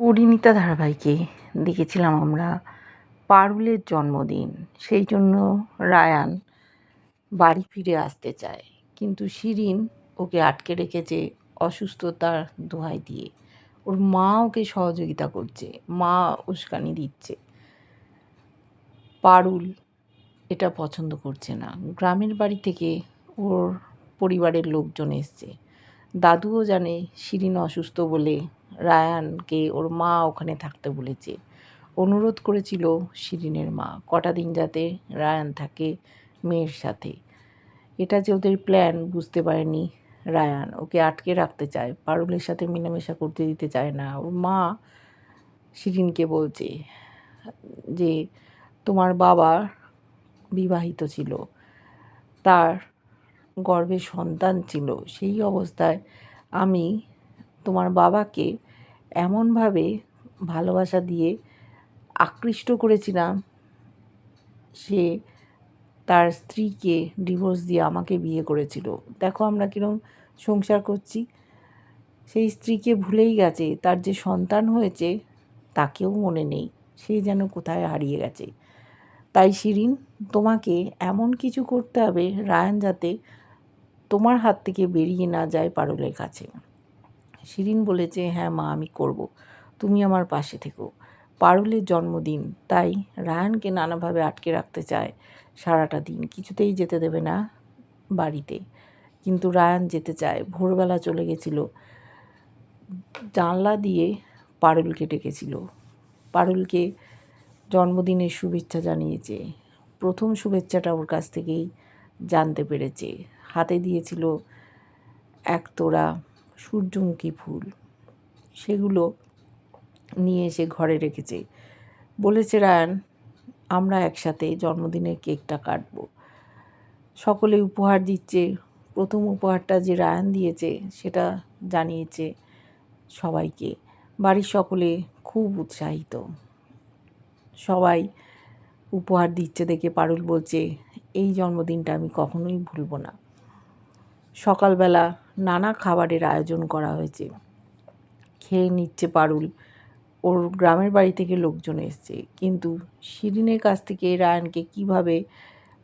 পরিণীতা ধারাবাহিকে দেখেছিলাম আমরা পারুলের জন্মদিন। সেই জন্য রায়ান বাড়ি ফিরে আসতে চায়। কিন্তু শিরিন ওকে আটকে রেখেছে অসুস্থতার দোহাই দিয়ে। ওর মা ওকে সহযোগিতা করছে, মা উস্কানি দিচ্ছে। পারুল এটা পছন্দ করছে না। গ্রামের বাড়ি থেকে ওর পরিবারের লোকজন এসছে। দাদুও জানে শিরিন অসুস্থ বলে রায়ানকে ওর মা ওখানে থাকতে বলেছে। অনুরোধ করেছিল শিরিনের মা। কটা দিন যাতে রায়ান থাকে মেয়ের সাথে। এটা যে ওদের প্ল্যান বুঝতে পারেনি রায়ান। ওকে আটকে রাখতে চায়। পারুলের সাথে মেলামেশা করতে দিতে চায় না। ওর মা শিরিনকে বলছে যে, তোমার বাবা বিবাহিত ছিল। তার গর্ভে সন্তান ছিল। সেই অবস্থায় আমি তোমার বাবাকে এমনভাবে ভালোবাসা দিয়ে আকৃষ্ট করেছিলাম সে তার স্ত্রীকে ডিভোর্স দিয়ে আমাকে বিয়ে করেছিল। দেখো আমরা কীরকম সংসার করছি। সেই স্ত্রীকে ভুলেই গেছে, তার যে সন্তান হয়েছে তাকেও মনে নেই, সে যেন কোথায় হারিয়ে গেছে। তাই শিরিন, তোমাকে এমন কিছু করতে হবে রায়ান, যাতে তোমার হাত থেকে বেরিয়ে না যায় পারুলের কাছে। শিরিন বলেছে হ্যাঁ মা, আমি করব। তুমি আমার পাশে থেকো। পারুলের জন্মদিন, তাই রায়ানকে নানাভাবে আটকে রাখতে চায় সারাটা দিন। কিছুতেই যেতে দেবে না বাড়িতে। কিন্তু রায়ান যেতে চায়। ভোরবেলা চলে গেছিল। জানলা দিয়ে পারুলকে ডেকেছিল। পারুলকে জন্মদিনের শুভেচ্ছা জানিয়েছে। প্রথম শুভেচ্ছাটা ওর কাছ থেকেই জানতে পেরেছে। হাতে দিয়েছিল এক তোড়া সূর্যমুখী ফুল। সেগুলো নিয়ে এসে ঘরে রেখেছে। বলেছে, রায়ান, আমরা একসাথে জন্মদিনের কেকটা কাটব। সকলে উপহার দিচ্ছে। প্রথম উপহারটা যে রায়ান দিয়েছে, সেটা জানিয়েছে সবাইকে। বাড়ির সকলে খুব উৎসাহিত। সবাই উপহার দিচ্ছে দেখে পারুল বলছে, এই জন্মদিনটা আমি কখনোই ভুলব না। সকালবেলা নানা খাবারের আয়োজন করা হয়েছে। খেয়ে নিচ্ছে পারুল। ওর গ্রামের বাড়ি থেকে লোকজন এসছে। কিন্তু শিরিনের কাছ থেকে রায়ানকে কীভাবে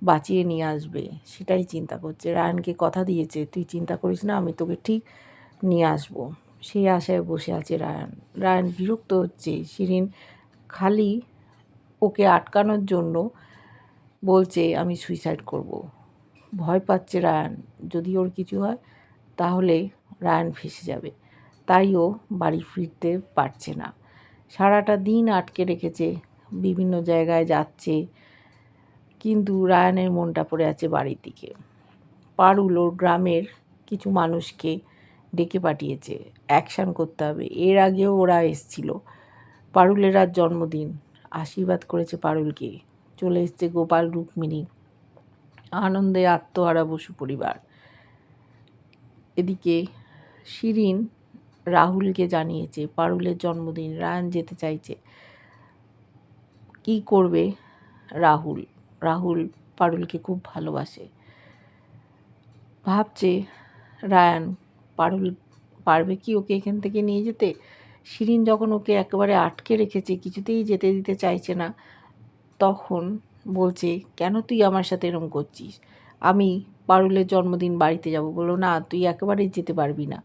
বাঁচিয়ে নিয়ে আসবে সেটাই চিন্তা করছে। রায়ানকে কথা দিয়েছে, তুই চিন্তা করিস না, আমি তোকে ঠিক নিয়ে আসব। সেই আশায় বসে আছে রায়ান। রায়ান বিরক্ত হচ্ছে। শিরিন খালি ওকে আটকানোর জন্য বলছে, আমি সুইসাইড করব। ভয় পাচ্ছে রায়ান। যদি ওর কিছু হয় তাহলে রায়ান ফেসে যাবে। তাই ও বাড়ি ফিরতে পারছে না। সারাটা দিন আটকে রেখেছে, বিভিন্ন জায়গায় যাচ্ছে, কিন্তু রায়ানের মনটা পড়ে আছে বাড়ির দিকে। পারুল ওর গ্রামের কিছু মানুষকে ডেকে পাঠিয়েছে, অ্যাকশান করতে হবে। এর আগেও ওরা এসছিল। পারুলের আজ জন্মদিন। আশীর্বাদ করেছে পারুলকে। চলে এসছে গোপাল, রুক্মিণী। আনন্দে আত্মহারা বসু পরিবার। এদিকে শিরিন রাহুলকে জানিয়েছে, পারুলের জন্মদিন রায়ান যেতে চাইছে। কি করবে রাহুল? রাহুল পারুলকে খুব ভালোবাসে। ভাবছে, রায়ান, পারুল পারবে কি ওকে এখান থেকে নিয়ে যেতে? শিরিন যখন ওকে একেবারে আটকে রেখেছে, কিছুতেই যেতে দিতে চাইছে না, তখন বলছে, কেন তুই আমার সাথে এরম করছিস? আমি পারুলের জন্মদিন বাড়িতে যাব। বলো না, তুই একেবারেই যেতে পারবি না।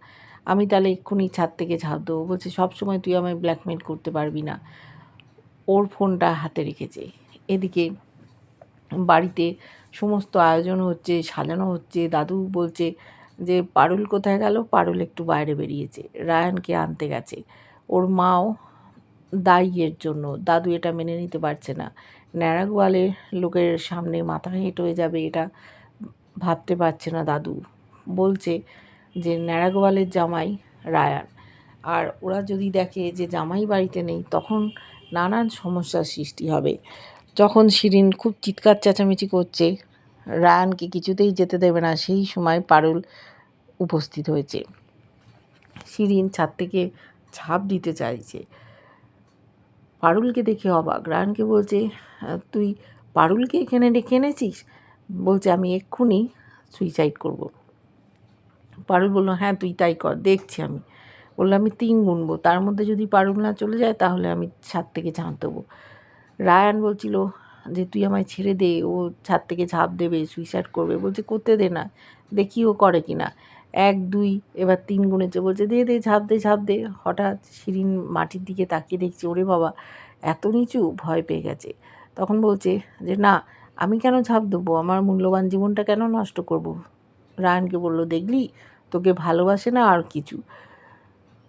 আমি তাহলে এক্ষুনি ছাদ থেকে ঝাঁপ দেবো। বলছে সবসময় তুই আমায় ব্ল্যাকমেল করতে পারবি না। ওর ফোনটা হাতে রেখেছে। এদিকে বাড়িতে সমস্ত আয়োজন হচ্ছে, সাজানো হচ্ছে। দাদু বলছে যে, পারুল কোথায় গেল? পারুল একটু বাইরে বেরিয়েছে। রায়ানকে আনতে গেছে। ওর মাও দায়ী এর জন্য। দাদু এটা মেনে নিতে পারছে না। ন্যাড়া গোয়ালের লোকের সামনে মাথা হেঁট হয়ে যাবে এটা। ভাবতে পারছে না দাদু। বলছে যে, ন্যাড়াগোয়ালের জামাই রায়ান। আর ওরা যদি দেখে যে জামাই বাড়িতে নেই, তখন নানান সমস্যার সৃষ্টি হবে। যখন শিরিন খুব চিৎকার চেঁচামেচি করছে, রায়ানকে কিছুতেই যেতে দেবে না। সেই সময় পারুল উপস্থিত হয়েছে। শিরিন ছাদ থেকে ঝাঁপ দিতে চাইছে। পারুলকে দেখে অবাক। রায়ানকে বলছে, তুই পারুলকে এখানে ডেকে এনেছিস? বলছে, আমি এক্ষুনি সুইসাইড করব। পারুল বলল হ্যাঁ তুই তাই কর, দেখছি আমি। বলল, আমি তিন গুনবো, তার মধ্যে যদি পারুল না চলে যায়, তাহলে আমি ছাদ থেকে ঝাঁপ দেবো। রায়ান বলছিল যে, তুই আমায় ছেড়ে দে, ও ছাদ থেকে ঝাঁপ দেবে সুইসাইড করবে। বলছে, করতে দে না, দেখি ও করে কি না এক, দুই, এবার তিন গুণেছে বলছে, দে দে, ঝাঁপ দে ঝাঁপ দে। হঠাৎ শিরিন মাটির দিকে তাকিয়ে দেখছে, ওরে বাবা, এত নিচু? ভয় পেয়ে গেছে। তখন বলছে যে, না আমি কেন ঝাঁপ দেবো? আমার মূল্যবান জীবনটা কেন নষ্ট করব। রায়ানকে বলল, দেখলি, তোকে ভালোবাসে না আর কিছু।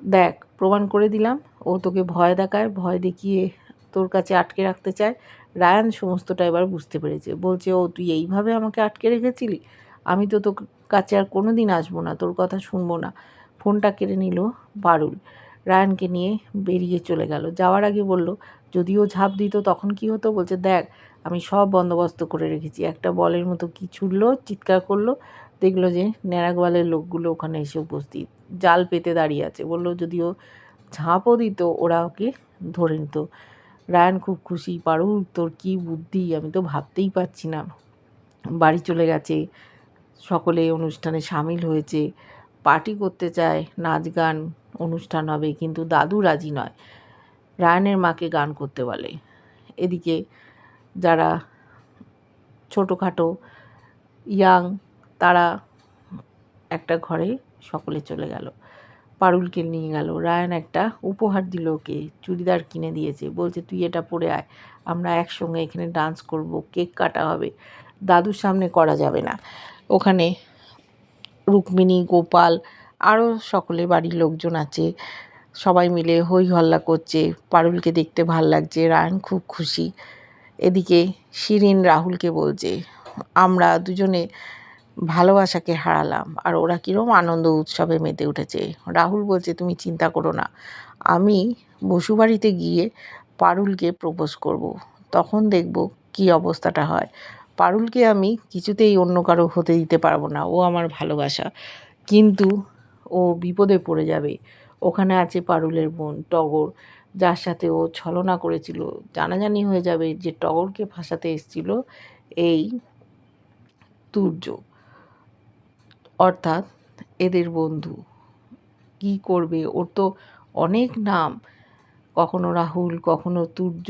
দেখ, প্রমাণ করে দিলাম, ও তোকে ভয় দেখায়, ভয় দেখিয়ে তোর কাছে আটকে রাখতে চায়। রায়ান সমস্তটা এবার বুঝতে পেরেছে। বলছে, ও, তুই এইভাবে আমাকে আটকে রেখেছিলি? আমি তো তোর কাছে আর কোনো দিন আসব না, তোর কথা শুনব না। ফোনটা কেড়ে নিল বারুল। রায়ানকে নিয়ে বেরিয়ে চলে গেল। যাওয়ার আগে বলল যদিও ঝাঁপ দিত, তখন কি হতো? বলছে, দেখ, আমি সব বন্দোবস্ত করে রেখেছি। একটা বলের মতো কি ছুটলো চিৎকার করল, দেখল যে ন্যাড়াগোয়ালের লোকগুলো ওখানে এসে উপস্থিত। জাল পেতে দাঁড়িয়ে আছে। বলল, যদিও ঝাঁপও দিত ওরা ওকে ধরে নিত। রায়ান খুব খুশি পারুল তোর কী বুদ্ধি? আমি তো ভাবতেই পারছি না। বাড়ি চলে গেছে, সকলে অনুষ্ঠানে সামিল হয়েছে, পার্টি করতে চায়, নাচ গান অনুষ্ঠান হবে, কিন্তু দাদু রাজি নয়। রায়ানের মাকে গান করতে বলে। এদিকে যারা ছোটোখাটো ইয়াং তারা একটা ঘরে সকলে চলে গেল। পারুলকে নিয়ে গেল। রায়ান একটা উপহার দিল ওকে, চুড়িদার কিনে দিয়েছে। বলছে, তুই এটা পরে আয়। আমরা একসঙ্গে এখানে ডান্স করব। কেক কাটা হবে। দাদুর সামনে করা যাবে না। ওখানে রুক্মিণী, গোপাল আরও সকলে বাড়ির লোকজন আছে। সবাই মিলে হই হল্লা করছে, পারুলকে দেখতে ভালো লাগছে রায়ন খুব খুশি। এদিকে শিরিন রাহুলকে বলছে, আমরা দুজনে ভালোবাসাকে হারালাম আর ওরা কীরকম আনন্দ উৎসবে মেতে উঠেছে। রাহুল বলছে, তুমি চিন্তা করো না, আমি বসুবাড়িতে গিয়ে পারুলকে প্রপোজ করব। তখন দেখব কি অবস্থাটা হয়। পারুলকে আমি কিছুতেই অন্য কারও হতে দিতে পারব না, ও আমার ভালোবাসা। কিন্তু ও বিপদে পড়ে যাবে। ওখানে আছে পারুলের বোন টগর, যার সাথে ও ছলনা করেছিল। জানাজানি হয়ে যাবে যে টগরকে ফাঁসাতে এসেছিল এই তুর্য। অর্থাৎ এদের বন্ধু। কি করবে? ওর তো অনেক নাম। কখনো রাহুল, কখনো তুর্য।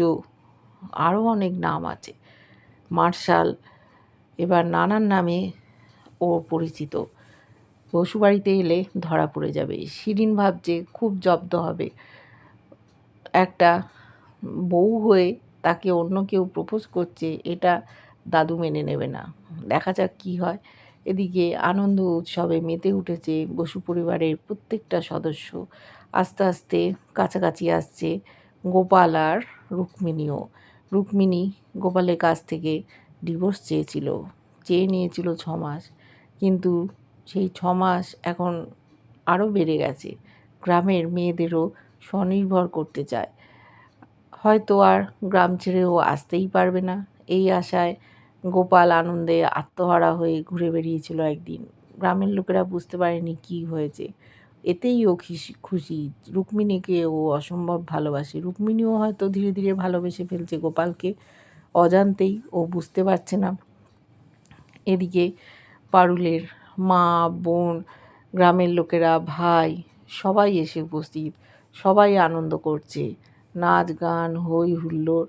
আরও অনেক নাম আছে। মার্শাল এবার নানান নামে ও পরিচিত। শ্বশুরবাড়িতে এলে ধরা পড়ে যাবে। শিরিন ভাবছে, খুব জব্দ হবে। একটা বউ হয়ে তাকে অন্য কেউ প্রপোজ করছে, এটা দাদু মেনে নেবে না। দেখা যাক কী হয়। এদিকে আনন্দ উৎসবে মেতে উঠেছে বসু পরিবারের প্রত্যেকটা সদস্য। আস্তে আস্তে কাছাকাছি আসছে গোপাল আর রুক্মিণীও। রুক্মিণী গোপালের কাছ থেকে ডিভোর্স চেয়েছিল, চেয়ে নিয়েছিল ছ মাস। কিন্তু সেই ছ মাস এখন আরও বেড়ে গেছে। গ্রামের মেয়েদেরও স্বনির্ভর করতে চায়। হয়তো আর গ্রাম ছেড়েও আসতেই পারবে না। এই আশায় গোপাল আনন্দে আত্মহারা হয়ে ঘুরে বেরিয়েছিল একদিন। গ্রামের লোকেরা বুঝতে পারেনি কি হয়েছে। এতেই ও খুশি খুশি। রুক্মিণীকে ও অসম্ভব ভালোবাসে। রুক্মিণীও হয়তো ধীরে ধীরে ভালোবেসে ফেলছে গোপালকে। অজান্তেই ও বুঝতে পারছে না। এদিকে পারুলের মা, বোন, গ্রামের লোকেরা, ভাই, সবাই এসে উপস্থিত। সবাই আনন্দ করছে। নাচ গান হই হুল্লোড়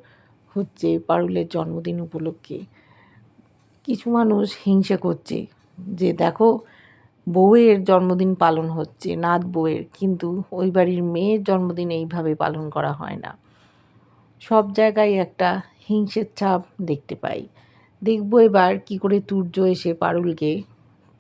হচ্ছে পারুলের জন্মদিন উপলক্ষে। কিছু মানুষ হিংসে করছে যে, দেখো, বউয়ের জন্মদিন পালন হচ্ছে নাত বউয়ের। কিন্তু ওই বাড়ির মেয়ের জন্মদিন এইভাবে পালন করা হয় না। সব জায়গায় একটা হিংসের ছাপ দেখতে পাই। দেখব এবার কি করে তুর্য এসে পারুলকে